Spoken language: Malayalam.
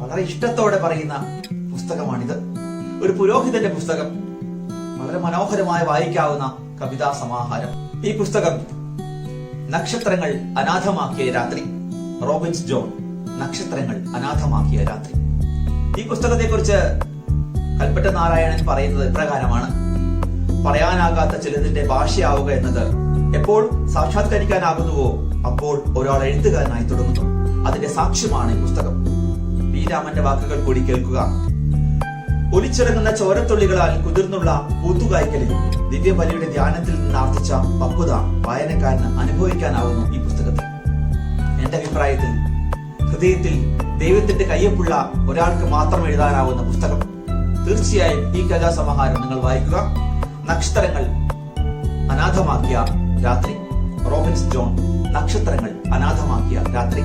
വളരെ ഇഷ്ടത്തോടെ പറയുന്ന പുസ്തകമാണിത്. ഒരു പുരോഹിതന്റെ പുസ്തകം. വളരെ മനോഹരമായി വായിക്കാവുന്ന കവിതാ സമാഹാരം. ഈ പുസ്തകം നക്ഷത്രങ്ങൾ അനാഥമാക്കിയ രാത്രി. റോബിൻസ് ജോൺ നക്ഷത്രങ്ങൾ അനാഥമാക്കിയ രാത്രി. ഈ പുസ്തകത്തെ കുറിച്ച് കൽപ്പറ്റ നാരായണൻ പറയുന്നത് ഇപ്രകാരമാണ്. പറയാനാകാത്ത ചിലതിന്റെ ഭാഷയാവുക എന്നത് എപ്പോൾ സാക്ഷാത്കരിക്കാനാകുന്നുവോ അപ്പോൾ ഒരാൾ എഴുത്തുകാരനായി തുടങ്ങുന്നു. അതിന്റെ സാക്ഷ്യമാണ് ഈ പുസ്തകം. പി രാമന്റെ വാക്കുകൾ കൂടി കേൾക്കുക. ഒലിച്ചിറങ്ങുന്ന ചോരത്തുള്ളികളാൽ കുതിർന്നുള്ള പൂത്തുകായ്ക്കലിൽ ദിവ്യബലിയുടെ ധ്യാനത്തിൽ നിന്ന് ആർജിച്ച പക്വത വായനക്കാരന് അനുഭവിക്കാനാവുന്നു ഈ പുസ്തകത്തിൽ. എന്റെ അഭിപ്രായത്തിൽ ഹൃദയത്തിൽ ദൈവത്തിന്റെ കയ്യൊപ്പുള്ള ഒരാൾക്ക് മാത്രം എഴുതാനാവുന്ന പുസ്തകം. തീർച്ചയായും ഈ കഥാസമാഹാരം നിങ്ങൾ വായിക്കുക. നക്ഷത്രങ്ങൾ അനാഥമാക്കിയ രാത്രി. റോബിൻസ് ജോൺ നക്ഷത്രങ്ങൾ അനാഥമാക്കിയ രാത്രി.